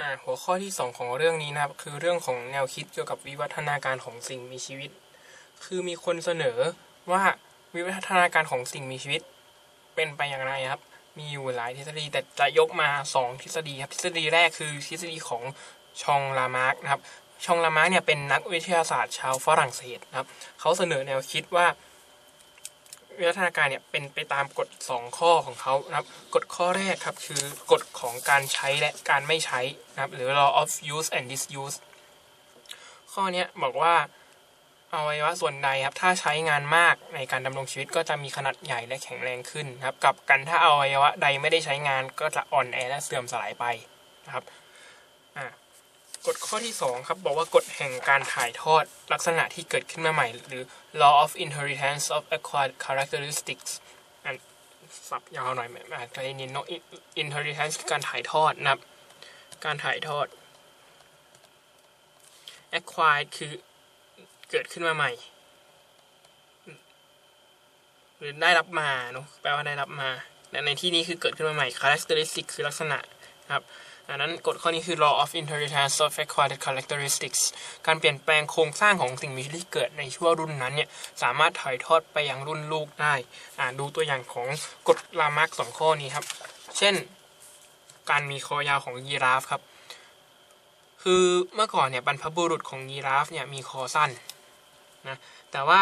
อ่าหัวข้อที่ 2 ของเรื่องนี้นะครับ คือเรื่องของแนวคิดเกี่ยวกับวิวัฒนาการของสิ่งมีชีวิต คือมีคนเสนอว่าวิวัฒนาการของสิ่งมีชีวิต เป็นไปอย่างไรครับ มีอยู่หลายทฤษฎีแต่จะยกมา 2 ทฤษฎีครับทฤษฎีแรกคือทฤษฎีของชองลามาร์กนะครับชองลามาร์กเนี่ยเป็นนักวิทยาศาสตร์ชาวฝรั่งเศสนะครับเขาเสนอแนวคิดว่า วิวัฒนาการเนี่ยเป็นไปตามกฎ 2 ข้อของเขานะครับกฎข้อแรกครับคือกฎของการใช้และการไม่ใช้นะครับหรือ law of use and disuse ข้อนี้บอกว่าอวัยวะส่วนใดครับถ้าใช้งานมากในการดำรงชีวิตก็จะมีขนาดใหญ่และแข็งแรงขึ้นนะครับกับกันถ้าอวัยวะใดไม่ได้ใช้งานก็จะอ่อนแอและเสื่อมสลายไปนะครับอ่า กฎข้อที่ 2 ครับ บอกว่ากฎแห่งการถ่ายทอดลักษณะที่เกิดขึ้นมาใหม่ หรือ law of inheritance of acquired characteristics อันสับยาวหน่อยอาจจะได้ยินเนาะ inheritance คือการถ่ายทอดนะครับ การถ่ายทอด acquired คือเกิดขึ้นมาใหม่ หรือได้รับมาเนาะแปลว่าได้รับมาแต่ในที่นี้คือเกิดขึ้นมาใหม่ characteristic คือลักษณะครับ ดังนั้นกฎข้อนี้คือ law of inheritance of acquired characteristics การเปลี่ยนแปลงโครงสร้างของสิ่งมีชีวิตที่เกิดในช่วงรุ่นนั้นเนี่ยสามารถถ่ายทอดไปยังรุ่นลูกได้อ่าดูตัวอย่างของกฎลามาร์กสองข้อนี้ครับ เช่น การมีคอยาวของยีราฟครับ คือเมื่อก่อนเนี่ยบรรพบุรุษของยีราฟเนี่ยมีคอสั้นนะแต่ว่า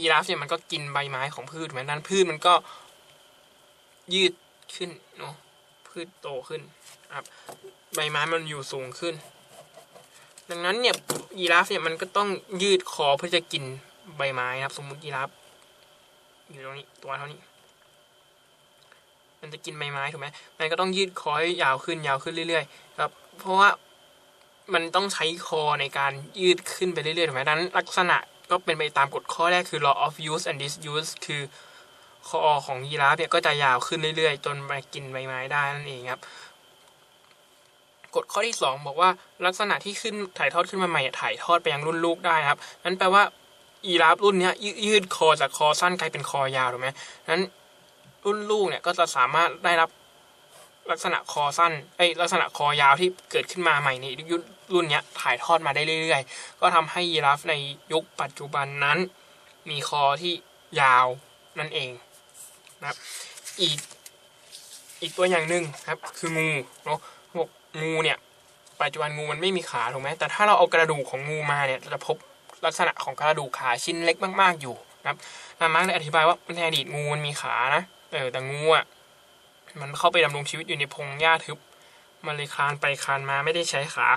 ยีราฟเนี่ยมันก็กินใบไม้ของพืชเหมือนนั้นพืชมันก็ยืดขึ้นเนาะ พืชโตขึ้นครับใบไม้มันอยู่สูงขึ้น ดังนั้นเนี่ยยีราฟเนี่ยมันก็ต้องยืดคอเพื่อจะกินใบไม้นะครับ สมมุติยีราฟอยู่ตรงนี้ตัวเท่านี้ มันจะกินใบไม้ถูกไหมมันก็ต้องยืดคอให้ยาวขึ้นยาวขึ้นเรื่อยๆครับ เพราะว่ามันต้องใช้คอในการยืดขึ้นไปเรื่อยๆถูกไหมดังนั้นลักษณะก็เป็นไปตามกฎข้อแรกคือ law of use and disuse คือ คอของยีราฟเนี่ยก็จะยาวขึ้นเรื่อยๆ จนไปกินใบไม้ได้นั่นเองครับกฎข้อที่ 2 บอกว่าลักษณะที่ขึ้นถ่ายทอดขึ้นมาใหม่ถ่ายทอดไปยังรุ่นลูกได้ครับนั่นแปลว่ายีราฟรุ่นนี้ยยืดคอจากคอสั้นกลายเป็นคอยาวถูกไหมนั้นรุ่นลูกเนี่ยก็จะสามารถได้รับลักษณะคอสั้นไอ้ลักษณะคอยาวที่เกิดขึ้นมาใหม่ในยุครุ่นนี้ถ่ายทอดมาได้เรื่อย ๆ ก็ทำให้ยีราฟในยุคปัจจุบันนั้น มีคอที่ยาวนั่นเอง นะครับอีกอีกตัวอย่างหนึ่งครับคืองูเนาะบอกงูเนี่ยปัจจุบันงูมันไม่มีขาถูกไหมแต่ถ้าเราเอากระดูกของงูมาเนี่ยจะพบลักษณะของกระดูกขาชิ้นเล็กมาก ๆ อยู่นะครับนามาร์กได้อธิบายว่าในอดีตงูมันมีขานะเออแต่งูอะมันเข้าไปดำรงชีวิตอยู่ในพงหญ้าทึบ มันเลยคลานไปคลานมาไม่ได้ใช้ขา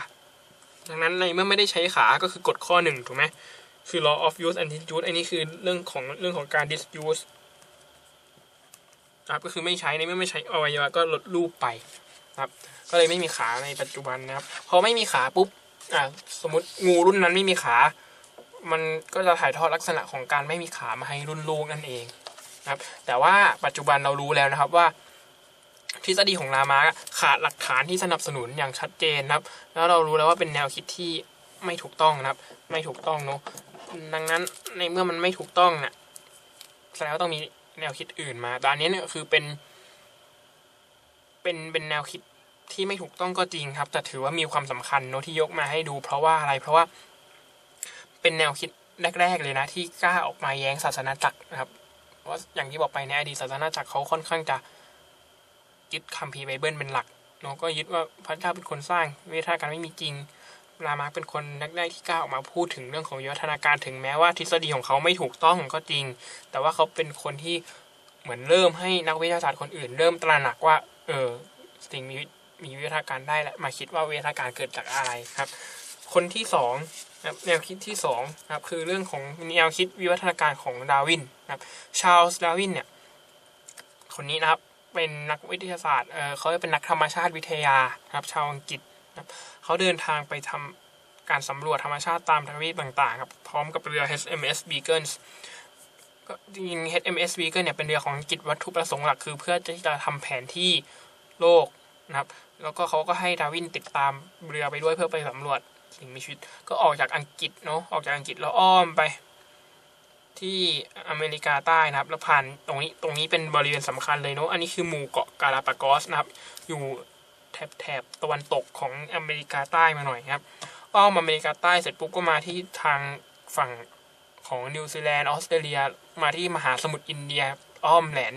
ดังนั้นในเมื่อไม่ได้ใช้ขาก็คือกฎข้อหนึ่งถูกไหมคือ law of use and disuse อันนี้คือเรื่องของเรื่องของการ disuse นะครับก็คือไม่ใช้ในเมื่อไม่ใช้อวัยวะก็ลดรูปไปนะครับก็เลยไม่มีขาในปัจจุบันนะครับ พอไม่มีขาปุ๊บอ่าสมมติงูรุ่นนั้นไม่มีขา มันก็จะถ่ายทอดลักษณะของการไม่มีขามาให้รุ่นลูกนั่นเองนะครับ แต่ว่าปัจจุบันเรารู้แล้วนะครับว่า ทฤษฎีของลามาขาดหลักฐานที่สนับสนุนอย่างชัดเจนนะครับ แล้วเรารู้แล้วว่าเป็นแนวคิดที่ไม่ถูกต้องนะครับ ไม่ถูกต้องเนาะดังนั้นในเมื่อมันไม่ถูกต้องเนี่ยแสดงว่าต้องมี แนวคิดอื่นมาแต่อันนี้เนี่ยคือเป็น เป็นเป็นแนวคิดที่ไม่ถูกต้องก็จริงครับ แต่ถือว่ามีความสำคัญเนาะที่ยกมาให้ดู เพราะว่าอะไรเพราะว่า เป็นแนวคิดแรก ๆ เลยนะ ที่กล้าออกมาแย้งศาสนาจักรนะครับเพราะอย่างที่บอกไปในอดีตศาสนาจักรเขาค่อนข้างจะยึดคัมภีร์ไบเบิลเป็นหลักเนาะก็ยึดว่าพระเจ้าเป็นคนสร้างเวทาการไม่มีจริง รามาร์กเป็นคนแรกๆที่กล้าออกมาพูดถึงเรื่องของวิวัฒนาการถึงแม้ว่าทฤษฎีของเขาไม่ถูกต้องก็จริง แต่ว่าเขาเป็นคนที่เหมือนเริ่มให้นักวิทยาศาสตร์คนอื่น เริ่มตระหนักว่า เออสิ่งมีมีวิวัฒนาการได้และมาคิดว่าวิวัฒนาการเกิดจากอะไรครับ คนที่สองนะแนวคิดที่สองนะครับคือเรื่องของแนวคิดวิวัฒนาการของดาวินนะครับชาร์ลส์ดาวินเนี่ยคนนี้นะครับเป็นนักวิทยาศาสตร์เออเขาเป็นนักธรรมชาติวิทยาครับชาวอังกฤษ ครับเขาเดินทางไปทำการสำรวจธรรมชาติตามทวีปต่างๆครับพร้อมกับเรือ HMS Beacons ก็จริง HMS Beacon เนี่ยเป็นเรือของอังกฤษวัตถุประสงค์หลักคือ เพื่อที่จะทำแผนที่โลกนะครับแล้วก็เขาก็ให้ดารวินติดตามเรือไปด้วยเพื่อไปสำรวจสิ่งมีชีวิตก็ออกจากอังกฤษเนาะออกจากอังกฤษแล้วอ้อมไป ที่อเมริกาใต้นะครับ แล้วผ่านตรงนี้ตรงนี้เป็นบริเวณสำคัญเลยเนาะอันนี้คือหมู่เกาะกาลาปากอสนะครับ อยู่ แถบแถบตะวันตกของอเมริกาใต้มาหน่อยครับ อ้อมอเมริกาใต้เสร็จปุ๊บก็มาที่ทางฝั่งของนิวซีแลนด์ออสเตรเลียมาที่มหาสมุทรอินเดีย อ้อมแหลม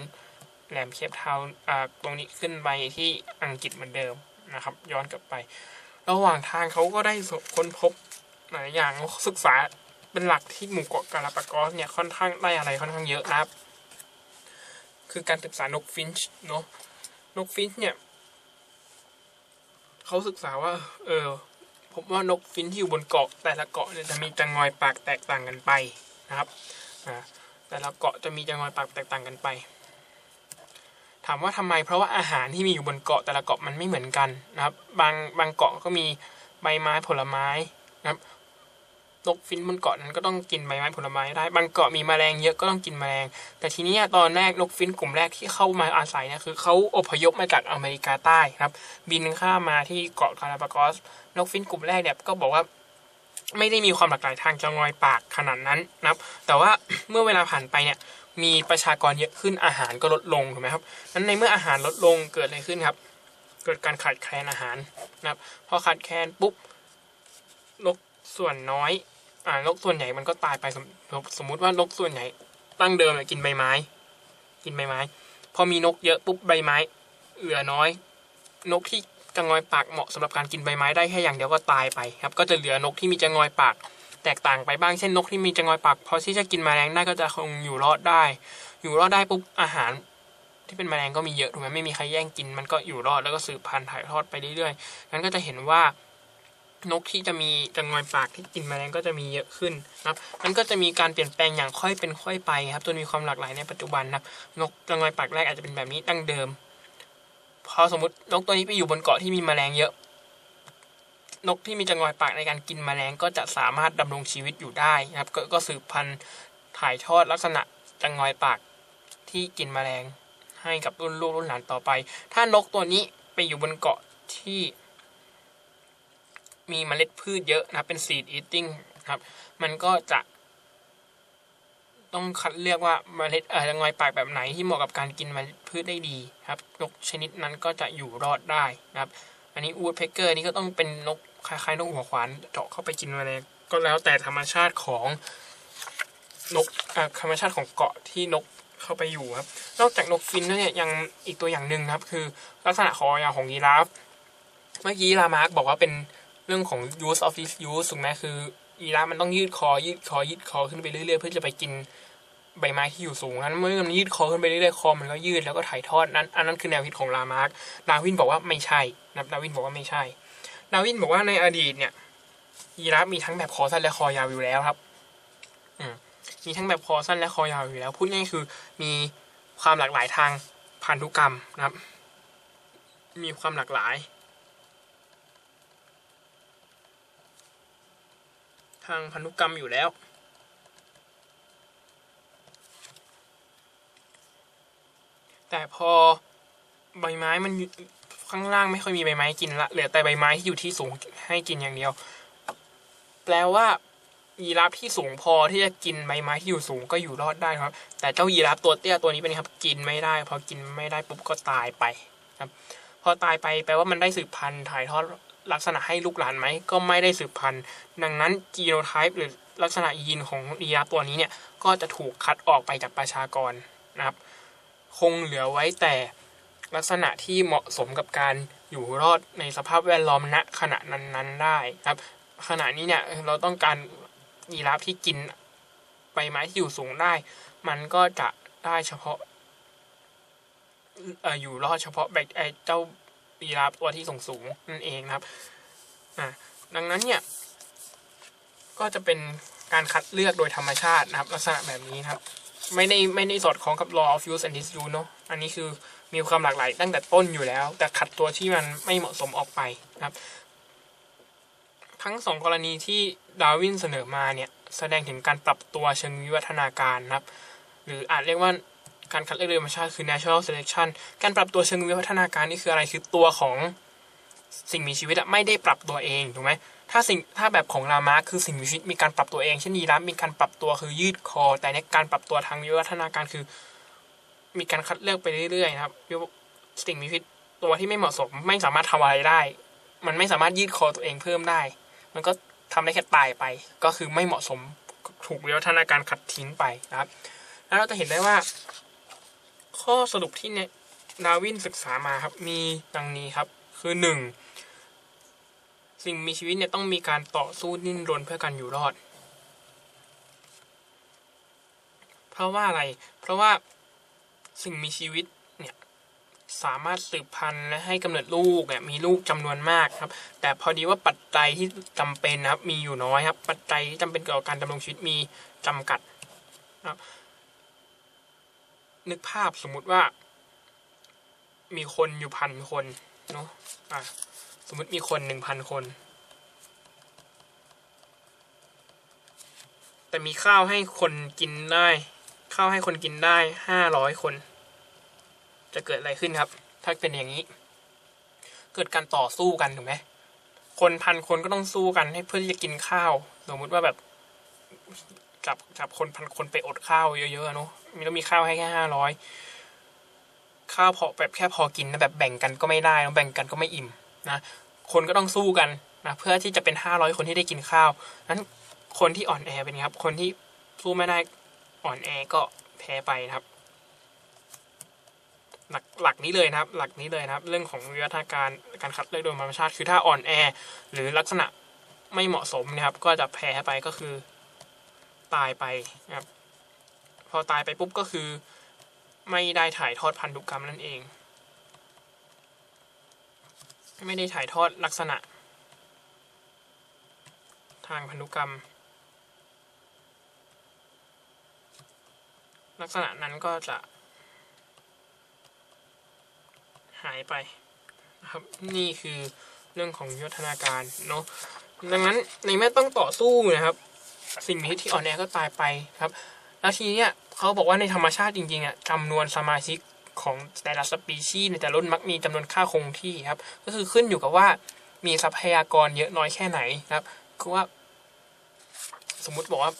แหลมเคปทาวน์อ่าตรงนี้ขึ้นไปที่อังกฤษเหมือนเดิมนะครับ ย้อนกลับไป ระหว่างทางเขาก็ได้ค้นพบหลายอย่างศึกษาเป็นหลักที่หมู่เกาะกาลาปากอสเนี่ยค่อนข้างได้อะไรค่อนข้างเยอะนะครับ คือการศึกษานกฟินช์เนาะนกฟินช์เนี่ย เขาศึกษาว่า เออผมว่านกฟินที่อยู่บนเกาะ แต่ละเกาะเนี่ยจะมีจังงอยปากแตกต่างกันไปนะครับแต่ละเกาะจะมีจังงอยปากแตกต่างกันไป ถามว่าทำไมเพราะว่าอาหารที่มีอยู่บนเกาะแต่ละเกาะมันไม่เหมือนกันนะครับ บางบางเกาะก็มีใบไม้ผลไม้นะครับ นกฟินบนเกาะนั้นก็ต้องกินใบไม้ผลไม้ได้ บางเกาะมีแมลงเยอะก็ต้องกินแมลง แต่ทีนี้ตอนแรกนกฟินกลุ่มแรกที่เข้ามาอาศัยเนี่ยคือเขาอพยพมาจากอเมริกาใต้ครับ บินข้ามมาที่เกาะกาลาปากอส นกฟินกลุ่มแรกเนี่ยก็บอกว่าไม่ได้มีความหลากหลายทางจะงอยปากขนาดนั้นนะครับ แต่ว่าเมื่อเวลาผ่านไปเนี่ยมีประชากรเยอะขึ้นอาหารก็ลดลงถูกไหมครับนั้นในเมื่ออาหารลดลงเกิดอะไรขึ้นครับ เกิดการขาดแคลนอาหารนะครับ พอขาดแคลนปุ๊บนกส่วนน้อย อ่านกส่วนใหญ่มันก็ตายไปสมสมมติว่านกส่วนใหญ่ตั้งเดิมกินใบไม้ กินใบไม้ พอมีนกเยอะปุ๊บใบไม้ เหลือน้อย นกที่จะงอยปากเหมาะสำหรับการกินใบไม้ได้แค่อย่างเดียวก็ตายไปครับ ก็จะเหลือนกที่มีจะงอยปากแตกต่างไปบ้างเช่นนกที่มีจะงอยปากพอที่จะกินแมลงได้ก็จะคงอยู่รอดได้ อยู่รอดได้ปุ๊บอาหารที่เป็นแมลงก็มีเยอะถูกไหมไม่มีใครแย่งกินมันก็อยู่รอดแล้วก็สืบพันธุ์ถ่ายทอดไปเรื่อยๆงั้นก็จะเห็นว่า นกที่จะมีจะงอยปากที่กินแมลงก็จะมีเยอะขึ้นนะครับมันก็จะมีการเปลี่ยนแปลงอย่างค่อยเป็นค่อยไปครับจนมีความหลากหลายในปัจจุบันนะครับนกจะงอยปากแรกอาจจะเป็นแบบนี้ดั้งเดิม พอสมมตินกตัวนี้ไปอยู่บนเกาะที่มีแมลงเยอะ นกที่มีจะงอยปากในการกินแมลงก็จะสามารถดำรงชีวิตอยู่ได้นะครับกก็สืบพันธุ์ถ่ายทอดลักษณะจะงอยปากที่กินแมลงให้กับรุ่นลูกรุ่นหลานต่อไป ถ้านกตัวนี้ไปอยู่บนเกาะที่ มีเมล็ดพืชเยอะนะครับเป็น seed eating ครับ มันก็จะ ต้องคัดเลือกว่าเมล็ดเอ่องอยปากแบบไหนที่เหมาะกับการกินเมล็ดพืชได้ดีครับ นกชนิดนั้นก็จะอยู่รอดได้นะครับ อันนี้อูดเพกเกอร์นี่ก็ต้องเป็นนกคล้ายๆนกหัวขวานเจาะเข้าไปกินแมลงก็แล้วแต่ธรรมชาติของนกธรรมชาติของเกาะที่นกเข้าไปอยู่ครับ นอกจากนกฟินแล้วเนี่ยยังอีกตัวอย่างหนึ่งครับ คือลักษณะคอยาวของยีราฟ เมื่อกี้ลามาร์กบอกว่าเป็น เรื่องของ use of this use ถูกไหมคือยีรามันต้องยืดคอ ยืดคอ ยืดคอขึ้นไปเรื่อยๆ เพื่อจะไปกินใบไม้ที่อยู่สูงนั้นเมื่อมันยืดคอขึ้นไปเรื่อยๆคอมันก็ยืดแล้วก็ถ่ายทอดนั้น อันนั้นคือแนวคิดของลามาร์กดาวินบอกว่าไม่ใช่นะดาวินบอกว่าไม่ใช่ ดาวินบอกว่าในอดีตเนี่ยยีราฟมีทั้งแบบคอสั้นและคอยาวอยู่แล้วครับอืมีทั้งแบบคอสั้นและคอยาวอยู่แล้ว พูดง่ายคือมีความหลากหลายทางพันธุกรรมนะครับ มีความหลากหลายางพันธุกรรมอยู่แล้ว แต่พอใบไม้มันข้างล่างไม่ค่อยมีใบไม้กินละเหลือแต่ใบไม้ที่อยู่ที่สูงให้กินอย่างเดียว แปลว่ายีราฟที่สูงพอที่จะกินใบไม้ที่อยู่สูงก็อยู่รอดได้ครับ แต่เจ้ายีราฟตัวเตี้ยตัวนี้เป็นครับ กินไม่ได้ พอกินไม่ได้ปุ๊บก็ตายไปครับ พอตายไปแปลว่ามันได้สืบพันธุ์ถ่ายทอด ลักษณะให้ลูกหลานไหมก็ไม่ได้สืบพันธุ์ดังนั้นจีโนไทป์หรือลักษณะยีนของยีราฟตัวนี้เนี่ยก็จะถูกคัดออกไปจากประชากรนะครับ คงเหลือไว้แต่ลักษณะที่เหมาะสมกับการอยู่รอดในสภาพแวดล้อมณขณะนั้นๆได้ครับ ขณะนี้เนี่ยเราต้องการยีราฟที่กินใบไม้ที่อยู่สูงได้ มันก็จะได้เฉพาะอออยู่รอดเฉพาะแบคไอเจ้า ยีราฟตัวที่สูงสูงนั่นเองนะครับอ่าดังนั้นเนี่ย ก็จะเป็นการคัดเลือกโดยธรรมชาตินะครับ ลักษณะแบบนี้นะครับ ไม่ได้ไม่ได้สอดคล้องกับ law of use and disuse เนอะอันนี้คือมีความหลากหลายตั้งแต่ต้นอยู่แล้ว แต่ขัดตัวที่มันไม่เหมาะสมออกไปนะครับ ทั้งสองกรณีที่ดาวินเสนอมาเนี่ย แสดงถึงการปรับตัวเชิงวิวัฒนาการนะครับ หรืออาจเรียกว่า การคัดเลือกโดยธรรมชาติคือ natural selection การปรับตัวเชิงวิวัฒนาการนี่คืออะไรคือตัวของสิ่งมีชีวิตไม่ได้ปรับตัวเองถูกไหมถ้าสิ่งถ้าแบบของรามาคือสิ่งมีชีวิตมีการปรับตัวเองเช่นยีราฟมีการปรับตัวคือยืดคอ แต่ในการปรับตัวทางวิวัฒนาการคือ มีการคัดเลือกไปเรื่อยๆนะครับสิ่งมีชีวิตตัวที่ไม่เหมาะสมไม่สามารถทำอะไรได้ มันไม่สามารถยืดคอตัวเองเพิ่มได้ มันก็ทำได้แค่ตายไป ก็คือไม่เหมาะสมถูกวิวัฒนาการขัดทิ้งไปนะครับ แล้วเราจะเห็นได้ว่า ข้อสรุปที่เนี่ยดาร์วินศึกษามาครับ มีดังนี้ครับ คือหนึ่งสิ่งมีชีวิตเนี่ยต้องมีการต่อสู้ดิ้นรนเพื่อการอยู่รอด เพราะว่าอะไร เพราะว่าสิ่งมีชีวิตเนี่ยสามารถสืบพันธุ์และให้กำเนิดลูกเนี่ยมีลูกจำนวนมากครับ แต่พอดีว่าปัจจัยที่จำเป็นนะครับ มีอยู่น้อยครับ ปัจจัยที่จำเป็นเกี่ยวกับการดำรงชีวิตมีจำกัดนะครับ นึกภาพสมมุติว่า มีคนอยู่พันคนเนาะอะสมมติมีคนหนึ่งพันคน แต่มีข้าวให้คนกินได้ ข้าวให้คนกินได้ห้าร้อยคน จะเกิดอะไรขึ้นครับ ถ้าเป็นอย่างนี้ เกิดการต่อสู้กันถูกไหมคนพันคนก็ต้องสู้กันให้เพื่อจะกินข้าว สมมุติว่าแบบ จับจับคนพันคนไปอดข้าวเยอะๆเนาะมีต้องมีข้าวให้แค่ห้าร้อยข้าวพอแบบแค่พอกินนะแบบแบ่งกันก็ไม่ได้แบ่งกันก็ไม่อิ่มนะคนก็ต้องสู้กันนะเพื่อที่จะเป็นห้าร้อยคนที่ได้กินข้าวนั้นคนที่อ่อนแอเป็นครับ คนที่สู้ไม่ได้อ่อนแอก็แพ้ไปครับ หลักหลักนี้เลยนะครับ หลักนี้เลยนะครับ เรื่องของวิวัฒนาการการคัดเลือกโดยธรรมชาติ คือถ้าอ่อนแอ หรือลักษณะไม่เหมาะสมนะครับ ก็จะแพ้ไปก็คือ ตายไปนะครับ พอตายไปปุ๊บก็คือ ไม่ได้ถ่ายทอดพันธุกรรมนั่นเอง ไม่ได้ถ่ายทอดลักษณะ ทางพันธุกรรม ลักษณะนั้นก็จะ หายไปนะครับนี่คือเรื่องของวิวัฒนาการเนาะดังนั้นในเมื่อต้องต่อสู้นะครับ สิ่งมีชีวิตที่อ่อนแอก็ตายไปครับ แล้วทีเนี้ยเขาบอกว่าในธรรมชาติจริงๆอะจำนวนสมาชิกของแต่ละสปีชีส์ในแต่ละรุ่นมักมีจำนวนค่าคงที่ครับ ก็คือขึ้นอยู่กับว่ามีทรัพยากรเยอะน้อยแค่ไหนครับคือว่า สมมุติบอกว่า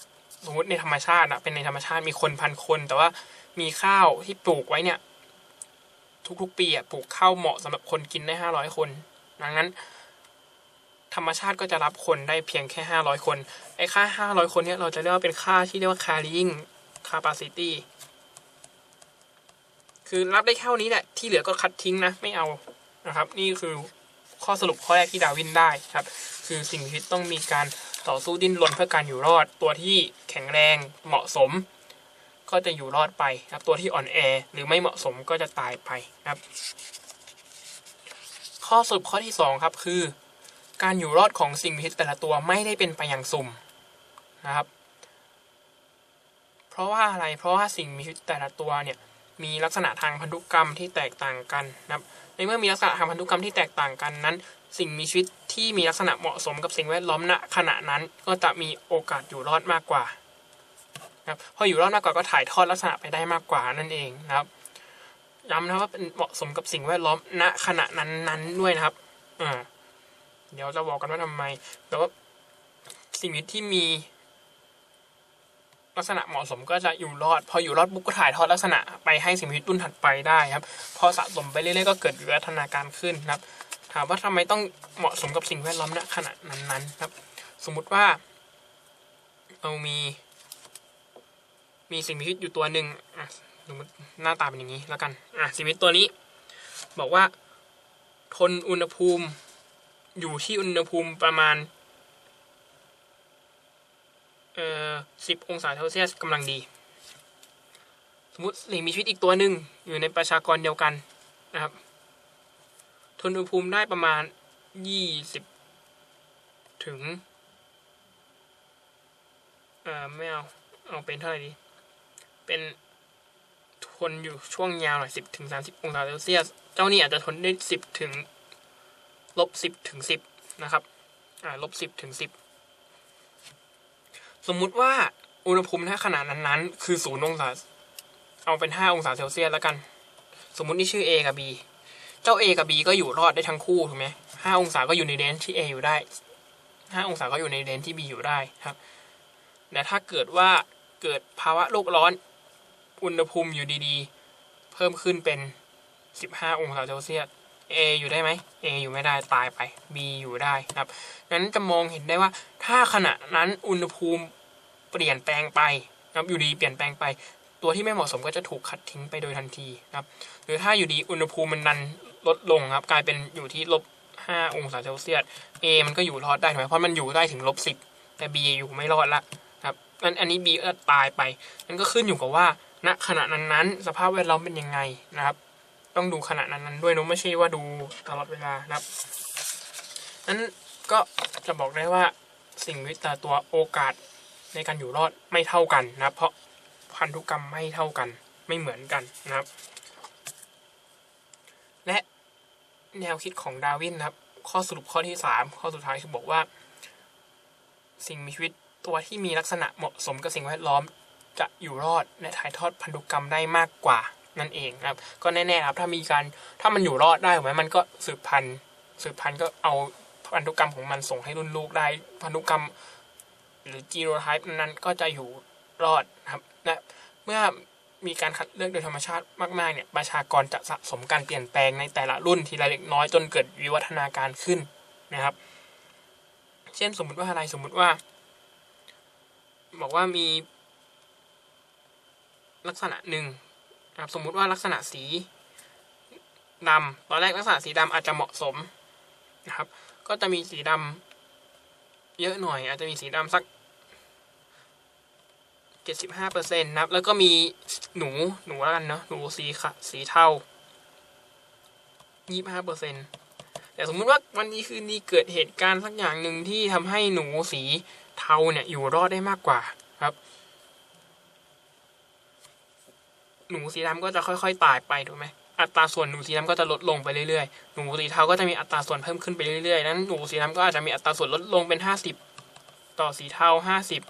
สมมติในธรรมชาติอะเป็นในธรรมชาติมีคนพันคน แต่ว่ามีข้าวที่ปลูกไว้เนี่ย ทุกๆ ปีอะปลูกข้าวเหมาะสำหรับคนกินได้ห้าร้อยคน ดังนั้น ธรรมชาติก็จะรับคนได้เพียงแค่ห้าร้อยคน ไอ้ค่าห้าร้อยคนเนี่ยเราจะเรียกว่าเป็นค่าที่เรียกว่า carrying capacity คือรับได้เท่านี้แหละ ที่เหลือก็คัดทิ้งนะ ไม่เอานะครับ นี่คือข้อสรุปข้อแรกที่ดาวินได้ครับ คือสิ่งมีชีวิตต้องมีการต่อสู้ดิ้นรนเพื่อการอยู่รอด ตัวที่แข็งแรงเหมาะสม ก็จะอยู่รอดไปครับ ตัวที่อ่อนแอหรือไม่เหมาะสมก็จะตายไปครับ ข้อสรุปข้อที่สองครับคือ การอยู่รอดของสิ่งมีชีวิตแต่ละตัวไม่ได้เป็นไปอย่างสุ่มนะครับ เพราะว่าอะไร เพราะว่าสิ่งมีชีวิตแต่ละตัวเนี่ยมีลักษณะทางพันธุกรรมที่แตกต่างกันนะครับ ในเมื่อมีลักษณะทางพันธุกรรมที่แตกต่างกันนั้น สิ่งมีชีวิตที่มีลักษณะเหมาะสมกับสิ่งแวดล้อมณขณะนั้นก็จะมีโอกาสอยู่รอดมากกว่านะครับพออยู่รอดมากกว่าก็ถ่ายทอดลักษณะไปได้มากกว่านั่นเองนะครับย้ำนะว่าเป็นเหมาะสมกับสิ่งแวดล้อมณขณะนั้นๆด้วยนะครับอ่า เดี๋ยวจะบอกกันว่าทำไม แต่ว่าสิ่งมีชีวิตที่มี ลักษณะเหมาะสมก็จะอยู่รอด พออยู่รอดปุ๊บก็ถ่ายทอดลักษณะไปให้สิ่งมีชีวิตรุ่นถัดไปได้ครับ พอสะสมไปเรื่อยๆก็เกิดวิวัฒนาการขึ้นครับ ถามว่าทำไมต้องเหมาะสมกับสิ่งแวดล้อมณขณะนั้นๆครับ สมมุติว่าเรามีมีสิ่งมีชีวิตอยู่ตัวหนึ่งอะสมมติหน้าตาเป็นอย่างนี้แล้วกัน อะสิ่งมีชีวิตตัวนี้ บอกว่า ทนอุณหภูมิ อยู่ที่อุณหภูมิประมาณ เอ่อสิบองศาเซลเซียสกำลังดี สมมติสิ่งมีชีวิตอีกตัวหนึ่งอยู่ในประชากรเดียวกันนะครับ ทนอุณหภูมิได้ประมาณยี่สิบถึง เอ่อไม่เอา เอาเป็นเท่าไหร่ดี เป็นทนอยู่ช่วงยาวหน่อยสิบถึงสามสิบองศาเซลเซียส เจ้านี่อาจจะทนได้สิบถึง ลบสิบถึงสิบนะครับอ่าลบสิบถึงสิบสมมุติว่าอุณหภูมิณขนาดนั้นๆ คือศูนย์องศาเอาเป็นห้าองศาเซลเซียสแล้วกัน สมมุตินี่ชื่อ A กับ B เจ้า A กับ B ก็อยู่รอดได้ทั้งคู่ถูกไหมห้าองศาก็อยู่ในเดนที่ A อยู่ได้ห้าองศาก็อยู่ในเดนที่ B อยู่ได้ครับแต่ถ้าเกิดว่าเกิดภาวะโลกร้อน อุณหภูมิอยู่ดีๆ เพิ่มขึ้นเป็น 15 องศาเซลเซียส A อยู่ได้ไหม A อยู่ไม่ได้ตายไป B อยู่ได้นะครับงั้นจะมองเห็นได้ว่า ถ้าขณะนั้นอุณหภูมิเปลี่ยนแปลงไปนะครับอยู่ดีเปลี่ยนแปลงไป ตัวที่ไม่เหมาะสมก็จะถูกขัดทิ้งไปโดยทันทีนะครับ หรือถ้าอยู่ดีอุณหภูมิมันดันลดลงครับ กลายเป็นอยู่ที่ลบ5องศาเซลเซียส A มันก็อยู่รอดได้ถูกไหมเพราะมันอยู่ได้ถึงลบ10แต่ B อยู่ไม่รอดละครับอันอันนี้ B ก็ตายไปนั่นก็ขึ้นอยู่กับว่าณขณะนั้นๆสภาพแวดล้อมเป็นยังไงนะครับ ต้องดูขณะนั้นๆด้วยนอะไม่ใช่ว่าดูตลอดเวลานะครับนั้นก็จะบอกได้ว่าสิ่งวิตาตัวโอกาสในการอยู่รอดไม่เท่ากันนะเพราะพันธุกรรมไม่เท่ากันไม่เหมือนกันนะครับ และแนวคิดของดาวินนะครับ ข้อสรุปข้อที่สามข้อสุดท้ายคือบอกว่า สิ่งมีชีวิตตัวที่มีลักษณะเหมาะสมกับสิ่งแวดล้อมจะอยู่รอดและถ่ายทอดพันธุกรรมได้มากกว่า นั่นเองนะครับ ก็แน่ๆครับ ถ้ามีการถ้ามันอยู่รอดได้ถูกไหมมันก็สืบพันธุ์สืบพันธุ์ก็เอาพันธุกรรมของมันส่งให้รุ่นลูกได้พันธุกรรม หรือจีโนไทป์นั้นก็จะอยู่รอดนะครับและเมื่อมีการคัดเลือกโดยธรรมชาติมากๆเนี่ยประชากรจะสะสมการเปลี่ยนแปลงในแต่ละรุ่นทีละเล็กน้อยจนเกิดวิวัฒนาการขึ้นนะครับ เช่นสมมุติว่าอะไรสมมุติว่า บอกว่ามีลักษณะหนึ่ง นะครับสมมุติว่าลักษณะสีดำตอนแรกลักษณะสีดำอาจจะเหมาะสมนะครับ ก็จะมีสีดำเยอะหน่อย อาจจะมีสีดำสักเจ็ดสิบห้าเปอร์เซ็นต์นะครับ แล้วก็มีหนูหนูแล้วกันเนาะหนูสีค่ะสีเทายี่ห้าเปอร์เซ็นต์แต่สมมุติว่าวันนี้คืนนี้เกิดเหตุการณ์สักอย่างหนึ่งที่ทำให้หนูสีเทาเนี่ยอยู่รอดได้มากกว่าครับ หนูสีดำก็จะค่อยๆตายไปถูกไหมอัตราส่วนหนูสีดำก็จะลดลงไปเรื่อยๆ หนูสีเทาก็จะมีอัตราส่วนเพิ่มขึ้นไปเรื่อยๆ นั้นหนูสีดำก็อาจจะมีอัตราส่วนลดลงเป็นห้าสิบต่อสีเทาห้าสิบ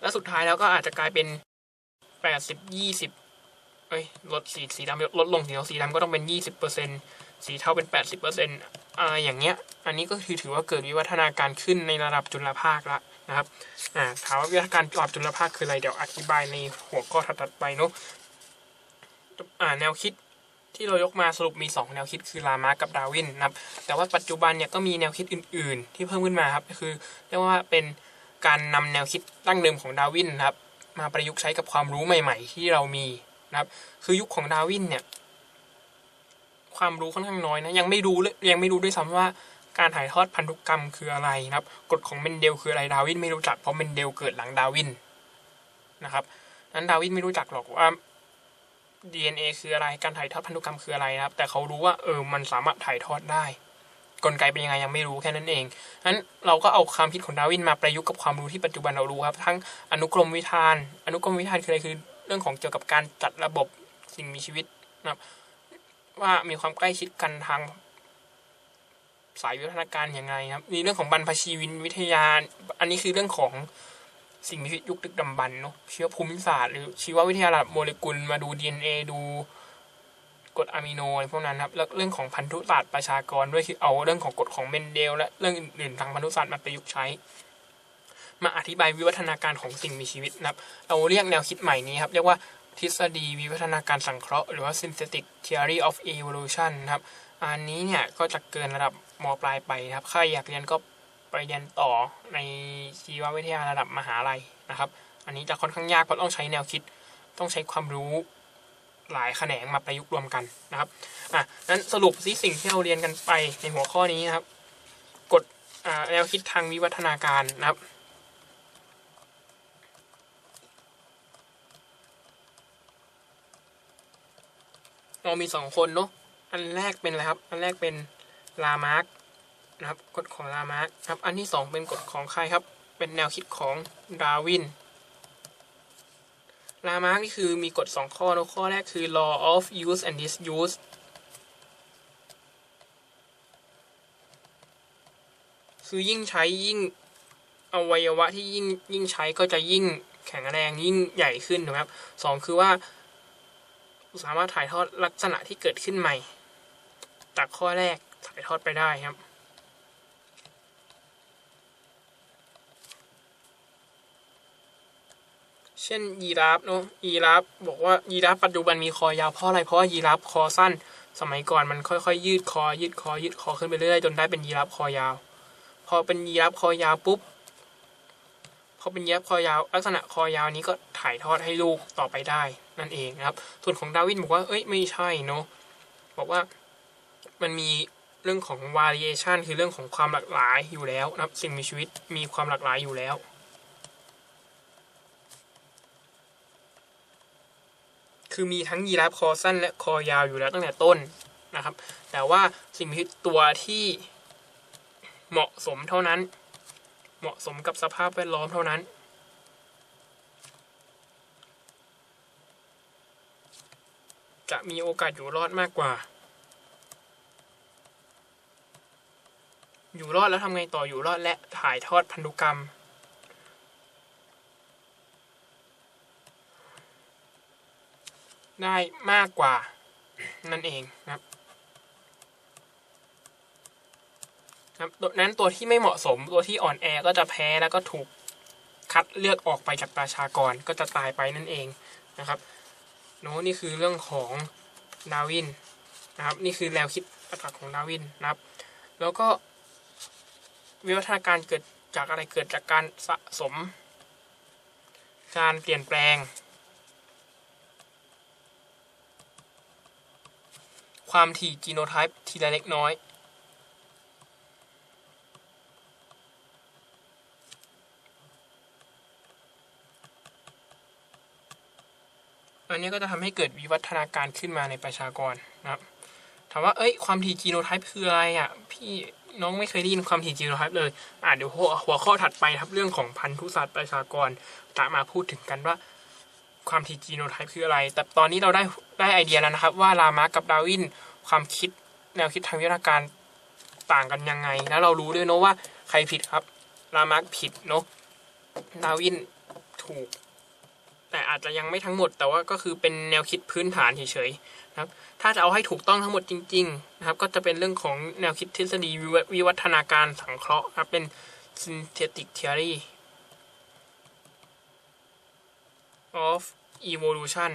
และสุดท้ายแล้วก็อาจจะกลายเป็นแปดสิบยี่สิบเอ้ยลดสีสีดำลดลงสีเทาสีดำก็ต้องเป็นยี่สิบเปอร์เซ็นสีเทาเป็นแปดสิบเปอร์เซ็นอะไรอย่างเงี้ย อันนี้ก็คือถือว่าเกิดวิวัฒนาการขึ้นในระดับจุลภาคละ นะครับถามว่าวิวัฒนาการประดับจุลภาคคืออะไรเดี๋ยวอธิบายในหัวข้อถัดไปเนาะแนวคิดที่เรายกมาสรุปมี 2 แนวคิดคือลามาร์กับดาวินนะครับ แต่ว่าปัจจุบันเนี่ยก็มีแนวคิดอื่น ๆ ที่เพิ่มขึ้นมาครับคือเรียกว่าเป็นการนำแนวคิดดั้งเดิมของดาวินนะครับ มาประยุกต์ใช้กับความรู้ใหม่ ๆ ที่เรามีนะครับ คือยุคของดาวินเนี่ย ความรู้ค่อนข้างน้อยนะยังไม่รู้เลยยังไม่รู้ด้วยซ้ำว่า การถ่ายทอดพันธุกรรมคืออะไรนะครับ กฎของเมนเดลคืออะไรดาวินไม่รู้จักเพราะเมนเดลเกิดหลังดาวินนะครับนั้นดาวินไม่รู้จักหรอกว่า DNA คืออะไร การถ่ายทอดพันธุกรรมคืออะไรนะครับ แต่เขารู้ว่าเออมันสามารถถ่ายทอดได้ กลไกเป็นยังไงยังไม่รู้แค่นั้นเองนั้นเราก็เอาความคิดของดาวินมาประยุกต์กับความรู้ที่ปัจจุบันเรารู้ครับ ทั้งอนุกรมวิธาน อนุกรมวิธานคืออะไรคือ เรื่องของเกี่ยวกับการจัดระบบสิ่งมีชีวิตนะครับ ว่ามีความใกล้ชิดกันทาง สายวิวัฒนาการยังไงครับมีเรื่องของบรรพชีวินวิทยา อันนี้คือเรื่องของสิ่งมีชีวิตยุคดึกดำบรรพ์เนาะเชื้อภูมิศาสตร์หรือชีววิทยาระดับโมเลกุลมาดู DNA ดูกรดอะมิโนอะไรพวกนั้นครับแล้วเรื่องของพันธุศาสตร์ประชากรด้วยคือเอาเรื่องของกฎของเมนเดล และเรื่องอื่นๆทางพันธุศาสตร์มาประยุกต์ใช้ มาอธิบายวิวัฒนาการของสิ่งมีชีวิตนะครับ เราเรียกแนวคิดใหม่นี้ครับเรียกว่าทฤษฎีวิวัฒนาการสังเคราะห์หรือว่า synthetic theory of evolution นะครับ อันนี้เนี่ยก็จะเกินระดับมปลายไปครับใครอยากเรียนก็ไปเรียนต่อในชีววิทยาระดับมหาลัยนะครับ อันนี้จะค่อนข้างยากเพราะต้องใช้แนวคิด ต้องใช้ความรู้หลายแขนงมาประยุกต์รวมกันนะครับอะนั้นสรุปซิสิ่งที่เราเรียนกันไปในหัวข้อนี้นะครับ กฎแนวคิดทางวิวัฒนาการนะครับเรามีสองคนเนาะ อันแรกเป็นอะไรครับ อันแรกเป็นลามาร์กนะครับกฎของลามาร์กครับ อันที่สองเป็นกฎของใครครับ เป็นแนวคิดของดาร์วิน ลามาร์กนี่คือมีกฎสองข้อนะข้อแรกคือ law of use and disuse คือยิ่งใช้ยิ่งอวัยวะที่ยิ่งยิ่งใช้ก็จะยิ่งแข็งแรงยิ่งใหญ่ขึ้นถูกไหมครับสองคือว่า สามารถถ่ายทอดลักษณะที่เกิดขึ้นใหม่ จากข้อแรกถ่ายทอดไปได้ครับ เช่นยีราฟเนาะยีราฟบอกว่ายีราฟปัจจุบันมีคอยาวเพราะอะไรเพราะว่ายีราฟคอสั้น สมัยก่อนมันค่อยๆ ยืดคอ ยืดคอ ยืดคอขึ้นไปเรื่อยจนได้เป็นยีราฟคอยาว พอเป็นยีราฟคอยาวปุ๊บพอเป็นยีราฟคอยาวลักษณะคอยาวนี้ก็ถ่ายทอดให้ลูกต่อไปได้นั่นเองนะครับ ส่วนของดาวินบอกว่า เอ้ยไม่ใช่เนาะบอกว่า มันมีเรื่องของ variation คือเรื่องของความหลากหลายอยู่แล้วนะครับ สิ่งมีชีวิตมีความหลากหลายอยู่แล้ว คือมีทั้งยีราฟคอสั้นและคอยาวอยู่แล้วตั้งแต่ต้นนะครับ แต่ว่าสิ่งมีชีวิตตัวที่เหมาะสมเท่านั้น เหมาะสมกับสภาพแวดล้อมเท่านั้นจะมีโอกาสอยู่รอดมากกว่า อยู่รอดแล้วทำไงต่ออยู่รอดและถ่ายทอดพันธุกรรม ได้มากกว่านั่นเองนะครับครับตัวนั้นตัวที่ไม่เหมาะสมตัวที่อ่อนแอก็จะแพ้แล้วก็ถูกคัดเลือกออกไปจากประชากรก็จะตายไปนั่นเองนะครับโน้นี่คือเรื่องของดาร์วินนะครับ นี่คือแนวคิดหลักของดาร์วินนะครับ แล้วก็ วิวัฒนาการเกิดจากอะไรเกิดจากการสะสม การเปลี่ยนแปลง ความถี่จีโนไทป์ทีละเล็กน้อย อันนี้ก็จะทำให้เกิดวิวัฒนาการขึ้นมาในประชากรนะครับ ถามว่า เอ้ย ความถี่จีโนไทป์คืออะไรอะ พี่ น้องไม่เคยได้ยินความถี่จีโนไทป์เลยอ่าเดี๋ยวหัวหัวข้อถัดไปครับเรื่องของพันธุศาสตร์ประชากรจะมาพูดถึงกันว่าความถี่จีโนไทป์คืออะไร แต่ตอนนี้เราได้ได้ไอเดียแล้วนะครับ ว่าลามาร์กกับดาวินความคิดแนวคิดทางวิทยาการต่างกันยังไง แล้วเรารู้ด้วยเนอะว่าใครผิดครับ ลามาร์กผิดเนอะดาวินถูก แต่อาจจะยังไม่ทั้งหมด แต่ว่าก็คือเป็นแนวคิดพื้นฐานเฉยๆนะครับ ถ้าจะเอาให้ถูกต้องทั้งหมดจริง ๆ นะครับ ก็จะเป็นเรื่องของแนวคิดทฤษฎีวิวัฒนาการสังเคราะห์ครับเป็น synthetic theory of evolution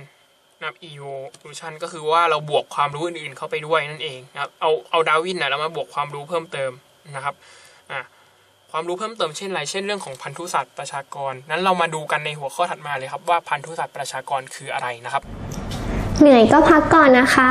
นะครับ evolution ก็คือว่าเราบวกความรู้อื่นๆเข้าไปด้วยนั่นเองนะครับ เอาเอาดาวินนะแล้วมาบวกความรู้เพิ่มเติมนะครับ อ่า ความรู้เพิ่มเติมเช่นไรเช่นเรื่องของพันธุศาสตร์ประชากร นั้นเรามาดูกันในหัวข้อถัดมาเลยครับว่าพันธุศาสตร์ประชากรคืออะไรนะครับ เหนื่อยก็พักก่อนนะคะ